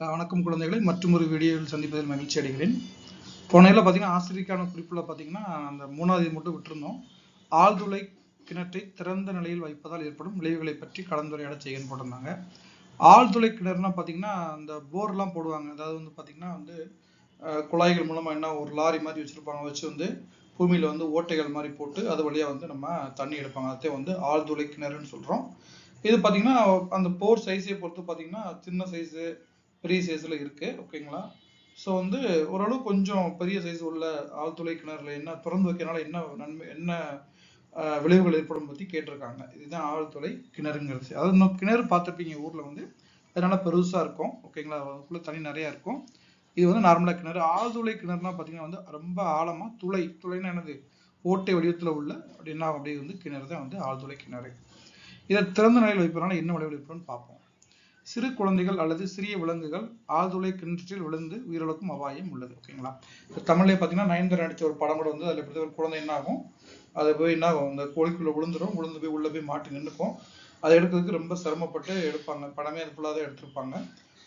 வணக்கம் குழந்தைகளை. மற்றும் ஒரு வீடியோவில் சந்திப்பதில் மகிழ்ச்சி அடைகிறேன். போனையில் பார்த்தீங்கன்னா ஆசிரியருக்கான குறிப்பில் பார்த்தீங்கன்னா அந்த மூணாவது மட்டும் விட்டுருந்தோம். ஆழ்துளை கிணற்றை திறந்த நிலையில் வைப்பதால் ஏற்படும் விளைவுகளை பற்றி கலந்துரையாட செய்யன்னு போட்டிருந்தாங்க. ஆழ்துளை கிணறுனா பார்த்தீங்கன்னா அந்த போர்லாம் போடுவாங்க. அதாவது வந்து பார்த்தீங்கன்னா வந்து குழாய்கள் மூலமாக என்ன ஒரு லாரி மாதிரி வச்சுருப்பாங்க. வச்சு வந்து பூமியில் வந்து ஓட்டைகள் மாதிரி போட்டு அது வழியாக வந்து நம்ம தண்ணி எடுப்பாங்க. அதே வந்து ஆழ்துளை கிணறுன்னு சொல்கிறோம் இது பார்த்தீங்கன்னா அந்த போர் சைஸை பொறுத்து பார்த்தீங்கன்னா சின்ன சைஸு பெரிய சைஸில் இருக்குது ஓகேங்களா ஸோ வந்து ஓரளவு கொஞ்சம் பெரிய சைஸ் உள்ள ஆழ்துளை கிணறுல என்ன திறந்து வைக்கிறனால என்ன நன்மை என்ன விளைவுகள் ஏற்படும் பற்றி கேட்டிருக்காங்க. இதுதான் ஆழ்துளை கிணறுங்கிறது. அதாவது இன்னும் கிணறு பார்த்துருப்பீங்க ஊரில் வந்து. அதனால பெருசாக இருக்கும் ஓகேங்களா அதுக்குள்ள தண்ணி நிறையா இருக்கும். இது வந்து நார்மலாக கிணறு. ஆழ்துளை கிணறுனா பார்த்தீங்கன்னா வந்து ரொம்ப ஆழமாக துளை துளைன்னா என்னது? ஓட்டை வடிவத்தில் உள்ள அப்படின்னா அப்படியே வந்து கிணறு தான் வந்து ஆழ்துளை கிணறு. இதை திறந்த நிலையில் வைப்பதனால என்ன விளைவுகள் ஏற்படும் பார்ப்போம். சிறு குழந்தைகள் அல்லது சிறிய விலங்குகள் ஆழ்துளை கிணற்றில் விழுந்து உயிரிழக்கும் அபாயம் உள்ளது ஓகேங்களா இப்போ தமிழ்ல பார்த்தீங்கன்னா நயன்தாரா நடித்த ஒரு படம் கூட வந்து அதில் எப்படி ஒரு குழந்தை என்ன ஆகும் அது போய் என்ன ஆகும்? அந்த கோழிக்குள்ள விழுந்துடும் விழுந்து போய் உள்ள போய் மாட்டி நின்றுக்கும் அதை எடுக்கிறதுக்கு ரொம்ப சிரமப்பட்டு எடுப்பாங்க. படமே அது ஃபுல்லாக தான் எடுத்திருப்பாங்க.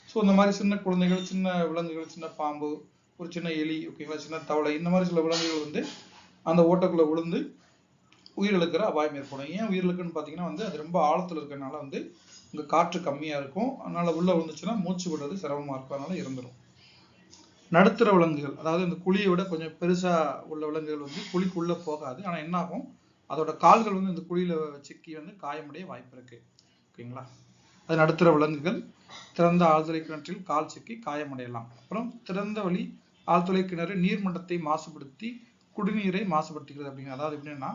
ஸோ இந்த மாதிரி சின்ன குழந்தைகள் சின்ன விலங்குகள் சின்ன பாம்பு ஒரு சின்ன எலி ஓகேங்களா சின்ன தவளை இந்த மாதிரி சில விலங்குகள் வந்து அந்த ஓட்டக்குள்ளே விழுந்து உயிரிழக்கிற அபாயம் ஏற்படும். ஏன் உயிரிழக்குன்னு பார்த்தீங்கன்னா வந்து அது ரொம்ப ஆழத்தில் இருக்கிறனால வந்து இங்கே காற்று கம்மியாக இருக்கும். அதனால் உள்ளே வந்துச்சுன்னா மூச்சு விடுறது சிரமமாக இருக்கும். அதனால் இறந்துடும் நடுத்தர விலங்குகள் அதாவது இந்த குழியை விட கொஞ்சம் பெருசாக உள்ள விலங்குகள் வந்து குழிக்குள்ளே போகாது. ஆனால் என்ன ஆகும் அதோட கால்கள் வந்து இந்த குழியில் சிக்கி வந்து காயமடைய வாய்ப்பு இருக்குது ஓகேங்களா? அது நடுத்தர விலங்குகள் திறந்த ஆழ்துளை கிணற்றில் கால் சிக்கி காயமடையலாம். அப்புறம் திறந்த வழி ஆழ்துளை கிணறு நீர்மன்றத்தை மாசுபடுத்தி குடிநீரை மாசுபடுத்துகிறது அப்படிங்க அதாவது எப்படின்னா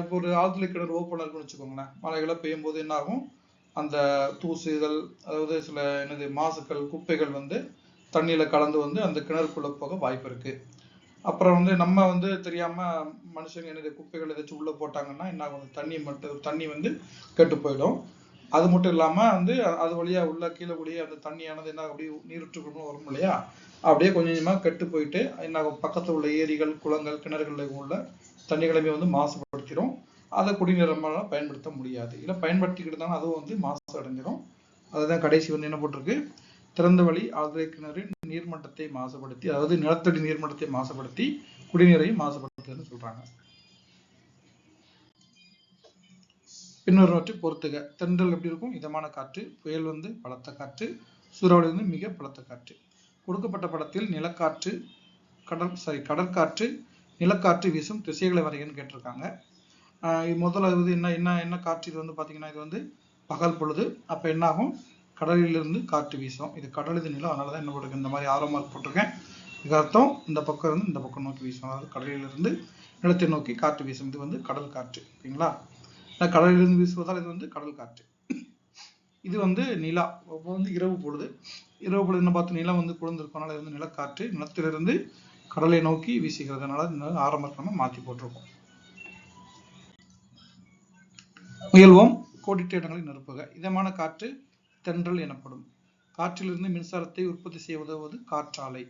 இப்போ ஒரு ஆழ்துளை கிணறு ஓப்பனாக இருக்குன்னு வச்சுக்கோங்களேன். மழைகளை பெய்யும் போது என்ன ஆகும் அந்த தூசுகள் அதாவது சில என்னது மாசுக்கள் குப்பைகள் வந்து தண்ணியில் கலந்து வந்து அந்த கிணறுக்குள்ளே போக வாய்ப்பு இருக்குது அப்புறம் வந்து நம்ம வந்து தெரியாமல் மனுஷங்க என்னது குப்பைகள் ஏதாச்சும் உள்ளே போட்டாங்கன்னா என்ன ஆகும்? தண்ணி மட்டும் தண்ணி வந்து கெட்டு போயிடும். அது மட்டும் இல்லாமல் வந்து அது வழியாக உள்ள கீழே கூடிய அந்த தண்ணியானது என்ன அப்படியே நீருற்றுக்குள்ள வரும் இல்லையா? அப்படியே கொஞ்சம் கொஞ்சமாக கெட்டு போயிட்டு என்ன பக்கத்தில் உள்ள ஏரிகள் குளங்கள் கிணறுகளில் உள்ள தண்ணிகளுமே வந்து மாசுபடுத்திடும் அதை குடிநீரமாக பயன்படுத்த முடியாது. இல்லை பயன்படுத்திக்கிட்டு தான் அதுவும் வந்து மாசு அடைஞ்சிடும் அதுதான் கடைசி வந்து என்ன போட்டிருக்கு? திறந்த வழி ஆழ்துளை கிணறு நீர்மட்டத்தை மாசுபடுத்தி அதாவது நிலத்தடி நீர்மட்டத்தை மாசுபடுத்தி குடிநீரையும் மாசுபடுத்துதுன்னு சொல்றாங்க. பின்னொருவற்றை பொறுத்துக. தென்றல் எப்படி இருக்கும்? இதமான காற்று புயல் வந்து பலத்த காற்று சூறாவளி வந்து மிக பலத்த காற்று. கொடுக்கப்பட்ட படத்தில் நிலக்காற்று கடல் சாரி கடற்காற்று நிலக்காற்று வீசும் திசைகளை வரையன்னு கேட்டிருக்காங்க. முதல்ல இது என்ன என்ன என்ன காற்று இது வந்து பார்த்தீங்கன்னா இது வந்து பகல் பொழுது. அப்போ என்ன ஆகும் கடலிலிருந்து காற்று வீசும். இது கடலுது நிலம். அதனால தான் என்ன போட்டிருக்கேன் இந்த மாதிரி ஆரோ மார்க் போட்டிருக்கேன். இது அர்த்தம் இந்த பக்கம் இருந்து இந்த பக்கம் நோக்கி வீசும். அதாவது கடலிலிருந்து நிலத்தை நோக்கி காற்று வீசும். இது வந்து கடல் காற்று. ஓகேங்களா இந்த கடலிலிருந்து வீசுவதால் இது வந்து கடல் காற்று. இது வந்து நிலா. அப்போ வந்து இரவு பொழுது. இரவு பொழுது என்ன பார்த்து நிலம் வந்து குளிர்ந்திருக்கனால இது வந்து நிலக்காற்று. நிலத்திலிருந்து கடலை நோக்கி வீசுகிறதுனால இந்த ஆரம்பத்தை நம்ம மாற்றி போட்டிருக்கோம். முயல்வோம். கோடிட்ட இடங்களை நிரப்புக இதமான காற்று தென்றல் எனப்படும். காற்றிலிருந்து மின்சாரத்தை உற்பத்தி செய்ய உதவுவது காற்றாலை.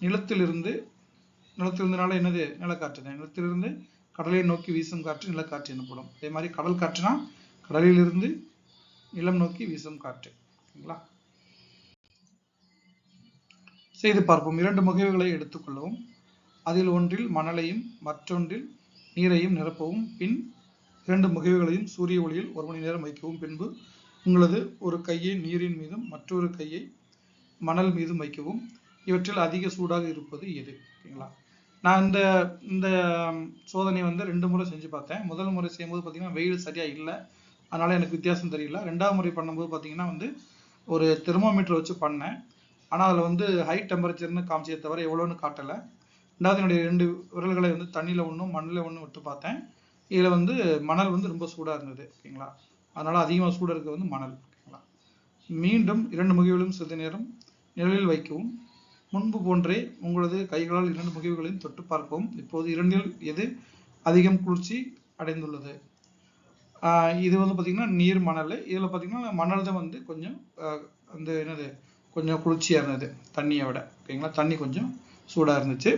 நிலத்திலிருந்து நிலத்திலிருந்தனால என்னது? நிலக்காற்று. தான் நிலத்திலிருந்து கடலை நோக்கி வீசும் காற்று நிலக்காற்று எனப்படும். அதே மாதிரி கடல் காற்றுனா கடலிலிருந்து நிலம் நோக்கி வீசும் காற்று. ஓகேங்களா? செய்து பார்ப்போம். இரண்டு முகவுகளை எடுத்துக்கொள்ளவும் அதில் ஒன்றில் மணலையும் மற்றொன்றில் நீரையும் நிரப்பவும். பின் இரண்டு முகிவுகளையும் சூரிய ஒளியில் ஒரு மணி நேரம் வைக்கவும். பின்பு உங்களது ஒரு கையை நீரின் மீதும் மற்றொரு கையை மணல் மீதும் வைக்கவும். இவற்றில் அதிக சூடாக இருப்பது எது? ஓகேங்களா? நான் இந்த இந்த சோதனை வந்து ரெண்டு முறை செஞ்சு பார்த்தேன். முதல் முறை செய்யும்போது பார்த்தீங்கன்னா வெயில் சரியாக இல்லை. அதனால் எனக்கு வித்தியாசம் தெரியல. ரெண்டாவது முறை பண்ணும்போது பார்த்தீங்கன்னா வந்து ஒரு தெர்மோமீட்டர் வச்சு பண்ணேன். ஆனால் அதில் வந்து ஹை டெம்பரேச்சர்னு காமிச்சதை தவிர எவ்வளோன்னு காட்டலை. ரெண்டாவது என்னுடைய ரெண்டு விரல்களை வந்து தண்ணியில் ஒன்றும் மண்ணில் ஒன்றும் விட்டு பார்த்தேன். இதில் வந்து மணல் வந்து ரொம்ப சூடாக இருந்தது ஓகேங்களா? அதனால் அதிகமாக சூடாக இருக்கிறது வந்து மணல் ஓகேங்களா? மீண்டும் இரண்டு முகிவுகளும் சிறிது நேரம் நிழலில் வைக்கவும். முன்பு போன்றே உங்களது கைகளால் இரண்டு முகிவுகளையும் தொட்டு பார்க்கவும். இப்போது இரண்டில் எது அதிகம் குளிர்ச்சி அடைந்துள்ளது? இது வந்து பார்த்தீங்கன்னா நீர் மணல். இதில் பார்த்தீங்கன்னா மணல் தான் வந்து கொஞ்சம் அந்த என்னது கொஞ்சம் குளிர்ச்சியாக இருந்தது தண்ணியை விட ஓகேங்களா? தண்ணி கொஞ்சம் சூடாக இருந்துச்சு.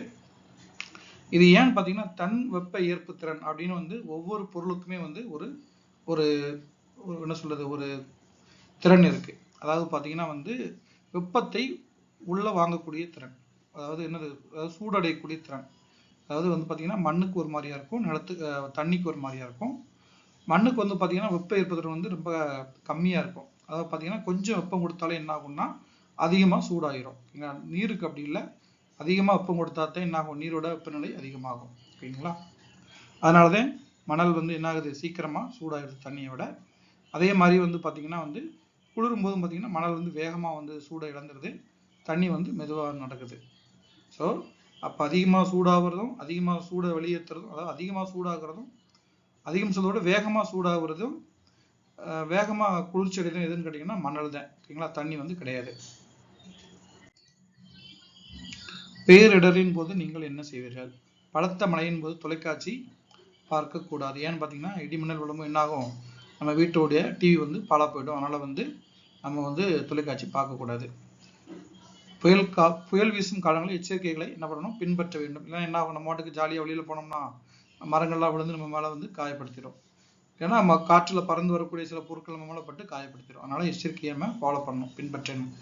இது ஏன்னு பார்த்தீங்கன்னா தன் வெப்ப ஏற்பு திறன் அப்படின்னு வந்து ஒவ்வொரு பொருளுக்குமே வந்து ஒரு ஒரு என்ன சொல்றது ஒரு திறன் இருக்கு. அதாவது பார்த்தீங்கன்னா வந்து வெப்பத்தை உள்ள வாங்கக்கூடிய திறன். அதாவது என்னது அதாவது சூடடையக்கூடிய திறன். அதாவது வந்து பார்த்தீங்கன்னா மண்ணுக்கு ஒரு மாதிரியா இருக்கும் நிலத்துக்கு தண்ணிக்கு ஒரு மாதிரியா இருக்கும். மண்ணுக்கு வந்து பார்த்தீங்கன்னா வெப்ப ஏற்பதில் வந்து ரொம்ப கம்மியா இருக்கும். அதாவது பார்த்தீங்கன்னா கொஞ்சம் வெப்பம் கொடுத்தாலே என்ன ஆகும்னா அதிகமாக சூடாயிரும். நீருக்கு அப்படி இல்லை. அதிகமாக வெப்பம் கொடுத்தா தான் என்னாகும் நீரோட வெப்பநிலை அதிகமாகும். ஓகேங்களா அதனால தான் மணல் வந்து என்ன ஆகுது? சீக்கிரமாக சூடாகிடுது தண்ணியை விட. அதே மாதிரி வந்து பார்த்தீங்கன்னா வந்து குளிரும் போதும் பார்த்திங்கன்னா மணல் வந்து வேகமாக வந்து சூடை இழந்துருது. தண்ணி வந்து மெதுவாக நடக்குது. ஸோ அப்போ அதிகமாக சூடாகிறதும் அதிகமாக சூடை வெளியேற்றுறதும் அதாவது அதிகமாக சூடாகிறதும் அதிகம் சொல்றதை வேகமாக சூடாகிறதும் வேகமாக குளிர்ச்சி அடைதலும் எதுன்னு கேட்டிங்கன்னா மணல் தான் ஓகேங்களா தண்ணி வந்து கிடையாது. பேரிடரின் போது நீங்கள் என்ன செய்வீர்கள்? பலத்த மழையின் போது தொலைக்காட்சி பார்க்கக்கூடாது. ஏன்னு பார்த்தீங்கன்னா இடி மின்னல் விழும்போது என்னாகும்? நம்ம வீட்டோடைய டிவி வந்து பாலா போயிடும். அதனால் வந்து நம்ம வந்து தொலைக்காட்சி பார்க்கக்கூடாது. புயல் கா புயல் வீசும் காலங்களில் எச்சரிக்கைகளை என்ன பண்ணணும்? பின்பற்ற வேண்டும். இல்லைன்னா என்ன ஆகும்? நம்ம மாட்டுக்கு ஜாலியாக வெளியில் போனோம்னா மரங்கள்லாம் விழுந்து நம்ம மேலே வந்து காயப்படுத்திடும் ஏன்னா நம்ம காற்றில் பறந்து வரக்கூடிய சில பொருட்கள் நம்ம மேலே பட்டு காயப்படுத்திடும் அதனால் எச்சரிக்கையை நம்ம ஃபாலோ பண்ணணும் பின்பற்றணும்.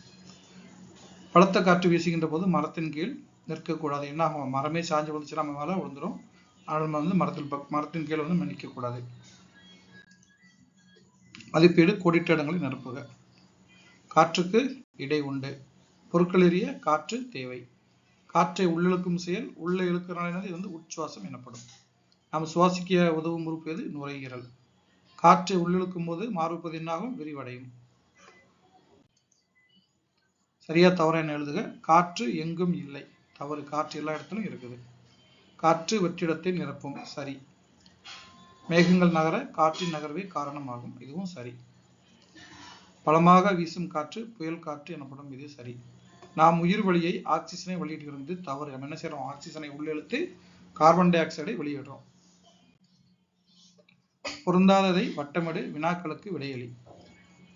பலத்த காற்று வீசுகின்ற போது மரத்தின் கீழ் நிற்கக்கூடாது. என்ன ஆகும் மரமே சாஞ்சு விழுந்துச்சுன்னா நம்ம மேலே விழுந்துரும். அதனால் நம்ம வந்து மரத்தில் பக்- மரத்தின் கீழே வந்து நம்ம நிற்கக்கூடாது. மதிப்பீடு கோடிட்ட இடங்களை நிரப்புக. காற்றுக்கு இடை உண்டு. பொருட்கள் எறிய காற்று தேவை. காற்றை உள்ளிழுக்கும் செயல் உள்ளே இழுக்கிறனால இது வந்து உட்சுவாசம் எனப்படும். நாம் சுவாசிக்க உதவும் உறுப்பு எது? நுரையீரல். காற்றை உள்ளிழுக்கும் போது மாறுபது என்னாகும்? விரிவடையும். சரியா தவறா என எழுதுக. காற்று எங்கும் இல்லை. தவறு காற்று எல்லா இடத்திலும் இருக்குது. காற்று வெற்றிடத்தை நிரப்பும். சரி. மேகங்கள் நகர காற்றின் நகர்வே காரணமாகும். இதுவும் சரி. பலமாக வீசும் காற்று புயல் காற்று எனப்படும் இது சரி. நாம் உயிர் வழியை ஆக்சிஜனை வெளியிடுகிறோம். இது தவறு. நம்ம என்ன செய்யறோம்? ஆக்சிஜனை உள்ளெழுத்து கார்பன் டை ஆக்சைடை வெளியிடுறோம். பொருந்தாததை வட்டமிடு வினாக்களுக்கு விடையளி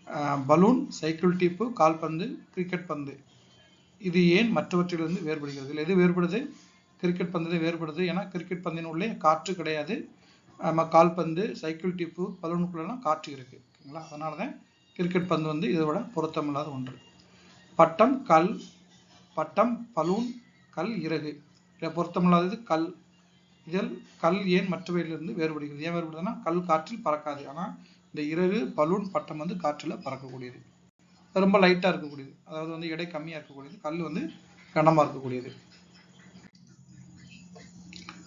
அஹ் பலூன் சைக்கிள் டிப்பு கால்பந்து கிரிக்கெட் பந்து. இது ஏன் மற்றவற்றிலிருந்து வேறுபடுகிறது? இல்லை எது வேறுபடுது? கிரிக்கெட் பந்து வேறுபடுது. ஏன்னா கிரிக்கெட் பந்தின் உள்ளே காற்று கிடையாது. நம்ம கால்பந்து சைக்கிள் டிப்பு பலூனுக்குள்ளெல்லாம் காற்று இருக்குது ஓகேங்களா? அதனால தான் கிரிக்கெட் பந்து வந்து இதை விட பொருத்தமில்லாத ஒன்று. பட்டம் கல் பட்டம் பலூன் கல் இறகு. இதில் பொருத்தமில்லாதது கல். இதில் கல் ஏன் மற்றவையிலிருந்து வேறுபடுகிறது? ஏன் வேறுபடுதுன்னா கல் காற்றில் பறக்காது. ஆனால் இந்த இறகு பலூன் பட்டம் வந்து காற்றில் பறக்கக்கூடியது. ரொம்ப லைட்டாக இருக்கக்கூடியது. அதாவது வந்து எடை கம்மியாக இருக்கக்கூடியது. கல் வந்து கனமாக இருக்கக்கூடியது.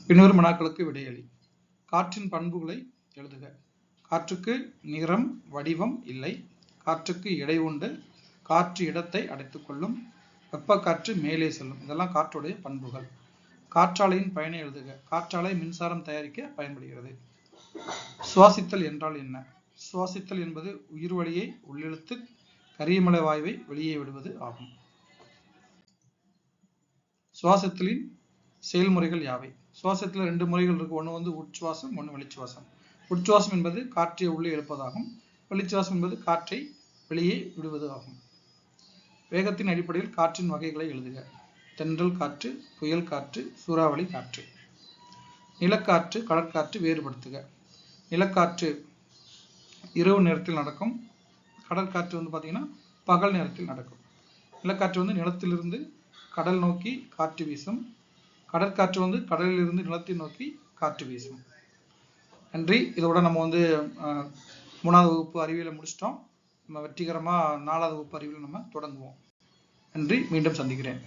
பின்வரும் வினாக்களுக்கு விடையளி. காற்றின் பண்புகளை எழுதுக. காற்றுக்கு நிறம் வடிவம் இல்லை. காற்றுக்கு எடை உண்டு. காற்று இடத்தை அடைத்துக் கொள்ளும். வெப்பக்காற்று மேலே செல்லும். இதெல்லாம் காற்றுடைய பண்புகள். காற்றாலையின் பயனை எழுதுக. காற்றாலை மின்சாரம் தயாரிக்க பயன்படுகிறது. சுவாசித்தல் என்றால் என்ன? சுவாசித்தல் என்பது உயிர் வழியை உள்ளிழுத்து கரியமலை வாயுவை வெளியே விடுவது ஆகும். சுவாசத்திலின் செயல்முறைகள் யாவை? சுவாசத்தில் ரெண்டு முறைகள் இருக்கு. ஒன்று வந்து உட்சுவாசம் ஒன்று வெளிச்சுவாசம். உட்சுவாசம் என்பது காற்றை உள்ளே எழுப்பதாகும் வெளிச்சுவாசம் என்பது காற்றை வெளியே விடுவது ஆகும். வேகத்தின் அடிப்படையில் காற்றின் வகைகளை எழுதுக. தென்றல் காற்று புயல் காற்று சூறாவளி காற்று. நிலக்காற்று கடற்காற்று வேறுபடுத்துக. நிலக்காற்று இரவு நேரத்தில் நடக்கும் கடற்காற்று வந்து பார்த்தீங்கன்னா பகல் நேரத்தில் நடக்கும். நிலக்காற்று வந்து நிலத்திலிருந்து கடல் நோக்கி காற்று வீசும். கடற்காற்று வந்து கடலிலிருந்து நிலத்தை நோக்கி காற்று வீசும். நன்றி. இதோட நம்ம வந்து மூணாவது வகுப்பு அறிவியலை முடிச்சிட்டோம். நம்ம வெற்றிகரமாக நாலாவது வகுப்பு அறிவியலை நம்ம தொடங்குவோம். நன்றி. மீண்டும் சந்திக்கிறேன்.